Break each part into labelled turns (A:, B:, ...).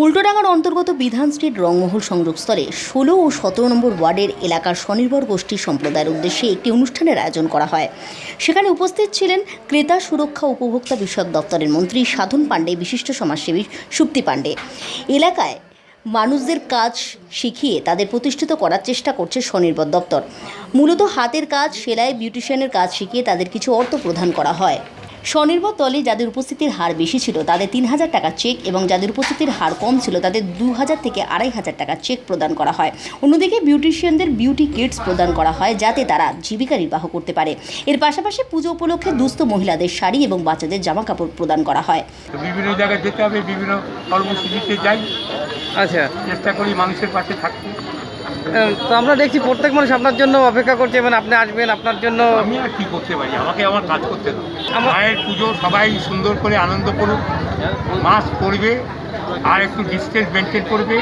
A: উল্টোডাঙ্গার অন্তর্গত বিধান স্ট্রিট রংমহল সংযোগস্থলে ষোলো ও সতেরো নম্বর ওয়ার্ডের এলাকার স্বনির্ভর গোষ্ঠী সম্প্রদায়ের উদ্দেশ্যে একটি অনুষ্ঠানের আয়োজন করা হয়। সেখানে উপস্থিত ছিলেন ক্রেতা সুরক্ষা উপভোক্তা বিষয়ক দপ্তরের মন্ত্রী সাধন পাণ্ডে, বিশিষ্ট সমাজসেবী সুপ্তি পাণ্ডে। এলাকায় মানুষদের কাজ শিখিয়ে তাদের প্রতিষ্ঠিত করার চেষ্টা করছে স্বনির্ভর দপ্তর। মূলত হাতের কাজ, সেলাই, বিউটিশিয়ানের কাজ শিখিয়ে তাদের কিছু অর্থ প্রদান করা হয়। স্বনির্ভর দলে যাদের উপস্থিতির হার বেশি ছিল তাদের তিন হাজার টাকা চেক এবং যাদের উপস্থিতির হার কম ছিল তাদের দু হাজার থেকে আড়াই হাজার টাকা চেক প্রদান করা হয়। অন্যদিকে বিউটিশিয়ানদের বিউটি কিটস প্রদান করা হয় যাতে তারা জীবিকা নির্বাহ করতে পারে। এর পাশাপাশি পুজো উপলক্ষে দুস্থ মহিলাদের শাড়ি এবং বাচ্চাদের জামা কাপড় প্রদান করা হয়।
B: বিভিন্ন জায়গায় যেতে হবে বিভিন্ন কর্মসূচিতে যাই।
C: আচ্ছা।
B: চেষ্টা করি মানুষের পাশে থাকতে।
C: তো আমরা দেখছি প্রত্যেক মানুষ আপনার জন্য অপেক্ষা করছে মানে আপনি আসবেন আপনার জন্য
B: আমি আর কি করতে পারি? আমাকে আমার কাজ করতে হবে মায়ের পুজো সবাই সুন্দর করে আনন্দ করুক। মাস্ক পরবে আর একটু ডিস্টেন্স মেনটেন করবে।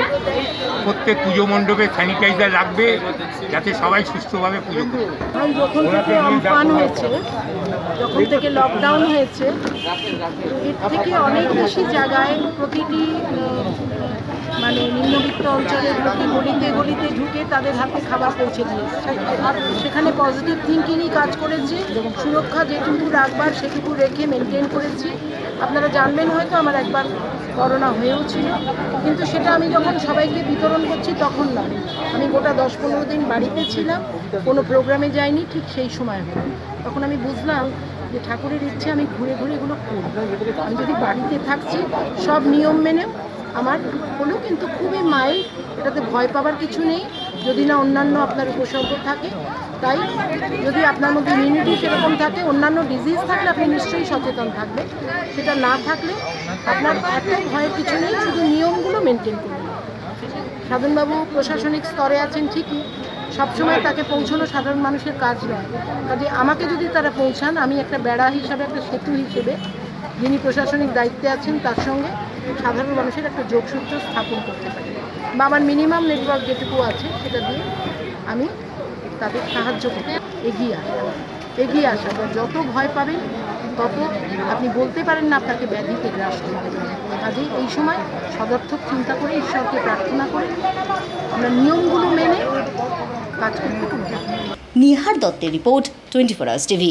B: প্রত্যেক পুজো মণ্ডপে স্যানিটাইজার রাখবে যাতে সবাই সুস্থভাবে পুজো করে
D: এখন যখন থেকে আমফান হয়েছে যখন থেকে লকডাউন হয়েছে এর থেকে অনেক বেশি জায়গায় প্রতিটি অঞ্চলের প্রতি গলিতে গলিতে ঢুকে তাদের হাতে খাবার পৌঁছে দিয়েছে। সেখানে পজিটিভ থিঙ্কিংই কাজ করেছে, সুরক্ষা যেটুকু রাখবার সেটুকু রেখে মেনটেন করেছি। আপনারা জানবেন হয়তো আমার একবার করোনা হয়েও ছিল কিন্তু সেটা আমি যখন সবাইকে বিতরণ করছি তখন না। আমি গোটা দশ পনেরো দিন বাড়িতে ছিলাম, কোনো প্রোগ্রামে যাইনি, ঠিক সেই সময় হলো। তখন আমি বুঝলাম যে ঠাকুরের ইচ্ছে আমি ঘুরে ঘুরে এগুলো করব। আমি যদি বাড়িতে থাকছি, সব নিয়ম মেনে আমার হলো কিন্তু খুবই মাইল্ড এটাতে ভয় পাবার কিছু নেই। যদি না অন্যান্য আপনার উপসর্গ থাকে, তাই যদি আপনার মধ্যে ইমিউনিটি সেরকম থাকে, অন্যান্য ডিজিজ থাকলে আপনি নিশ্চয়ই সচেতন থাকবেন। সেটা না থাকলে আপনার এত ভয়ের কিছু নেই, শুধু নিয়মগুলো মেনটেন করবেন সাধনবাবু প্রশাসনিক স্তরে আছেন ঠিকই, সবসময় তাকে পৌঁছানো সাধারণ মানুষের কাজ নয়। কাজে আমাকে যদি তারা পৌঁছান, আমি একটা বেড়া হিসাবে, একটা সেতু হিসেবে, যিনি প্রশাসনিক দায়িত্বে আছেন তার সঙ্গে সাধারণ মানুষের একটা যোগসূত্র স্থাপন করতে পারি। বা আমার মিনিমাম নেটওয়ার্ক যেটুকু আছে, সেটা দিয়ে আমি তাদের সাহায্য করতে এগিয়ে আসা। এগিয়ে আসা যত ভয় পাবেন, তত আপনি বলতে পারেন না আপনাকে ব্যাধিতে গ্রাস করবে কাজেই এই সময় সদর্থক চিন্তা করে, ঈশ্বরকে প্রার্থনা করে, আমরা নিয়মগুলো মেনে কাজ করতে
A: নিহার দত্তের report, twenty four hours TV.